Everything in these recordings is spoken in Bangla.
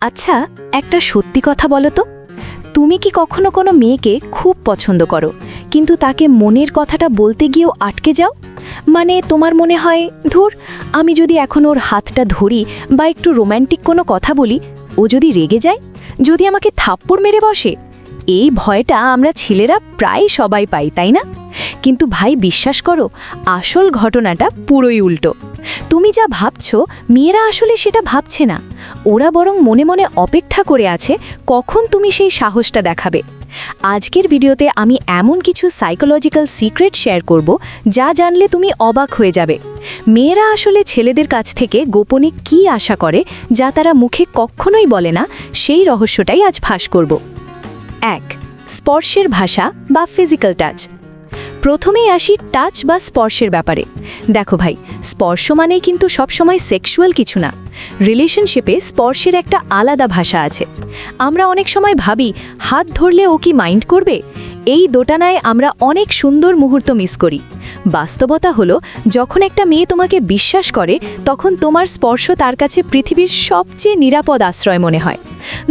আচ্ছা একটা সত্যি কথা বলো তো। তুমি কি কখনো কোনো মেয়েকে খুব পছন্দ করো, কিন্তু তাকে মনের কথাটা বলতে গিয়েও আটকে যাও? মানে তোমার মনে হয়, ধুর, আমি যদি এখন ওর হাতটা ধরি বা একটু রোম্যান্টিক কোনো কথা বলি, ও যদি রেগে যায়? যদি আমাকে থাপ্পড় মেরে বসে? এই ভয়টা আমরা ছেলেরা প্রায় সবাই পাই, তাই না? কিন্তু ভাই বিশ্বাস করো, আসল ঘটনাটা পুরোই উল্টো। তুমি যা ভাবছ, মেয়েরা আসলে সেটা ভাবছে না। ওরা বরং মনে মনে অপেক্ষা করে আছে কখন তুমি সেই সাহসটা দেখাবে। আজকের ভিডিওতে আমি এমন কিছু সাইকোলজিক্যাল সিক্রেট শেয়ার করব, যা জানলে তুমি অবাক হয়ে যাবে। মেয়েরা আসলে ছেলেদের কাছ থেকে গোপনে কি আশা করে, যা তারা মুখে কখনোই বলে না, সেই রহস্যটাই আজ ফাঁস করব। এক, স্পর্শের ভাষা বা ফিজিক্যাল টাচ প্রথমেই আসি টাচ বা স্পর্শের ব্যাপারে। দেখো ভাই, স্পর্শ মানেই কিন্তু সবসময় সেক্সুয়াল কিছু না। রিলেশনশিপে স্পর্শের একটা আলাদা ভাষা আছে। আমরা অনেক সময় ভাবি, হাত ধরলে ও কি মাইন্ড করবে? এই দোটানায় আমরা অনেক সুন্দর মুহূর্ত মিস করি। বাস্তবতা হলো, যখন একটা মেয়ে তোমাকে বিশ্বাস করে, তখন তোমার স্পর্শ তার কাছে পৃথিবীর সবচেয়ে নিরাপদ আশ্রয় মনে হয়।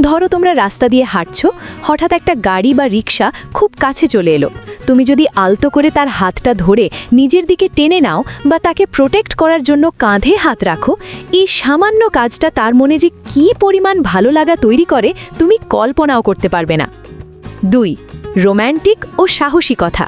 ধরো তোমরা রাস্তা দিয়ে হাঁটছ, হঠাৎ একটা গাড়ি বা রিক্সা খুব কাছে চলে এলো। তুমি যদি আলতো করে তার হাতটা ধরে নিজের দিকে টেনে নাও বা তাকে প্রোটেক্ট করার জন্য কাঁধে হাত রাখো, এই সামান্য কাজটা তার মনে যে কী পরিমাণ ভালো লাগা তৈরি করে তুমি কল্পনাও করতে পারবে না। দুই, রোম্যান্টিক ও সাহসী কথা।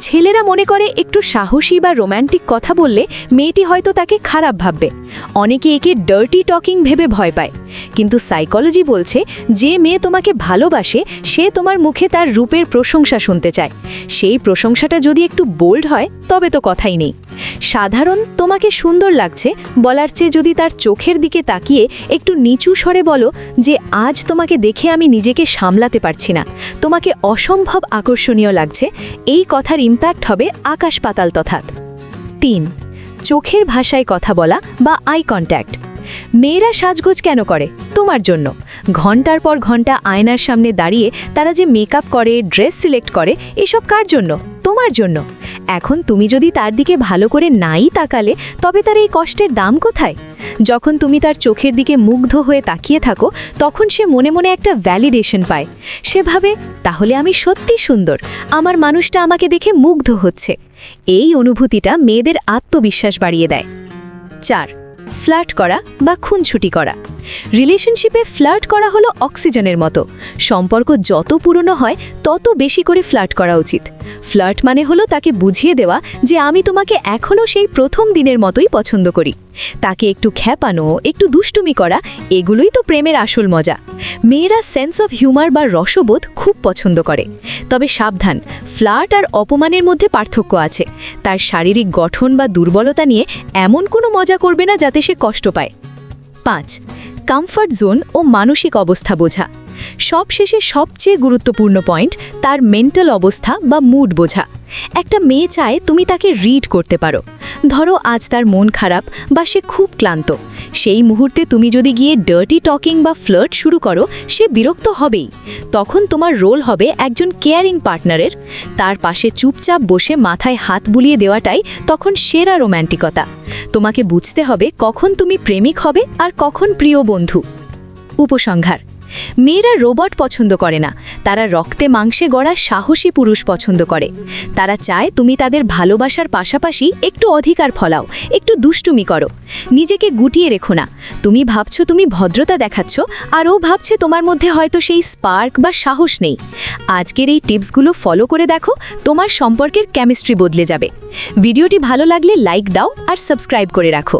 ছেলেরা মনে করে একটু সাহসী বা রোম্যান্টিক কথা বললে মেয়েটি হয়তো তাকে খারাপ ভাববে। অনেকে একে ডার্টি টকিং ভেবে ভয় পায়। কিন্তু সাইকোলজি বলছে, যে মেয়ে তোমাকে ভালোবাসে, সে তোমার মুখে তার রূপের প্রশংসা শুনতে চায়। সেই প্রশংসাটা যদি একটু বোল্ড হয়, তবে তো কথাই নেই। সাধারণ তোমাকে সুন্দর লাগছে, বলার চেয়ে যদি তার চোখের দিকে তাকিয়ে একটু নিচু স্বরে বলো যে, আজ তোমাকে দেখে আমি নিজেকে সামলাতে পারছি না। তোমাকে অসম্ভব আকর্ষণীয় লাগছে। এই কথার ইম্প্যাক্ট হবে আকাশ পাতাল তথাৎ তিন, চোখের ভাষায় কথা বলা বা আই কন্ট্যাক্ট মেয়েরা সাজগোজ কেন করে? তোমার জন্য। ঘণ্টার পর ঘণ্টা আয়নার সামনে দাঁড়িয়ে তারা যে মেকআপ করে ড্রেস সিলেক্ট করে, এসব কার জন্য? তোমার জন্য। এখন তুমি যদি তার দিকে ভালো করে নাই তাকালে, তবে তার এই কষ্টের দাম কোথায়? যখন তুমি তার চোখের দিকে মুগ্ধ হয়ে তাকিয়ে থাকো, তখন সে মনে মনে একটা ভ্যালিডেশন পায়। সে ভাবে, তাহলে আমি সত্যি সুন্দর। আমার মানুষটা আমাকে দেখে মুগ্ধ হচ্ছে। এই অনুভূতিটা মেয়েদের আত্মবিশ্বাস বাড়িয়ে দেয়। চার ফ্লার্ট করা বা খুনছুটি করা। রিলেশনশিপে ফ্লার্ট করা হলো অক্সিজেনের মতো। সম্পর্ক যত পুরনো হয়, তত বেশি করে ফ্লার্ট করা উচিত। ফ্লার্ট মানে হলো তাকে বুঝিয়ে দেওয়া যে আমি তোমাকে এখনও সেই প্রথম দিনের মতোই পছন্দ করি। তাকে একটু খ্যাপানো, একটু দুষ্টুমি করা, এগুলোই তো প্রেমের আসল মজা। মেয়েরা সেন্স অফ হিউমার বা রসবোধ খুব পছন্দ করে। তবে সাবধান, ফ্লার্ট আর অপমানের মধ্যে পার্থক্য আছে। তার শারীরিক গঠন বা দুর্বলতা নিয়ে এমন কোনো মজা করবে না যাতে সে কষ্ট পায়। পাঁচ কমফর্ট জোন ও মানসিক অবস্থা বোঝা। সবশেষে সবচেয়ে গুরুত্বপূর্ণ পয়েন্ট তার মেন্টাল অবস্থা বা মুড বোঝা। একটা মেয়ে চায় তুমি তাকে রিড করতে পারো। ধরো আজ তার মন খারাপ বা সে খুব ক্লান্ত। সেই মুহূর্তে তুমি যদি গিয়ে ডার্টি টকিং বা ফ্লার্ট শুরু করো, সে বিরক্ত হবেই। তখন তোমার রোল হবে একজন কেয়ারিং পার্টনারের তার পাশে চুপচাপ বসে মাথায় হাত বুলিয়ে দেওয়াটাই তখন সেরা রোম্যান্টিকতা তোমাকে বুঝতে হবে কখন তুমি প্রেমিক হবে আর কখন প্রিয় বন্ধু। উপসংহার। মেয়েরা রোবট পছন্দ করে না। তারা রক্তে মাংসে গড়া সাহসী পুরুষ পছন্দ করে। তারা চায় তুমি তাদের ভালোবাসার পাশাপাশি একটু অধিকার ফলাও, একটু দুষ্টুমি করো। নিজেকে গুটিয়ে রেখো না। তুমি ভাবছ তুমি ভদ্রতা দেখাচ্ছ, আর ও ভাবছে তোমার মধ্যে হয়তো সেই স্পার্ক বা সাহস নেই। আজকের এই টিপসগুলো ফলো করে দেখো, তোমার সম্পর্কের কেমিস্ট্রি বদলে যাবে। ভিডিওটি ভালো লাগলে লাইক দাও আর সাবস্ক্রাইব করে রাখো।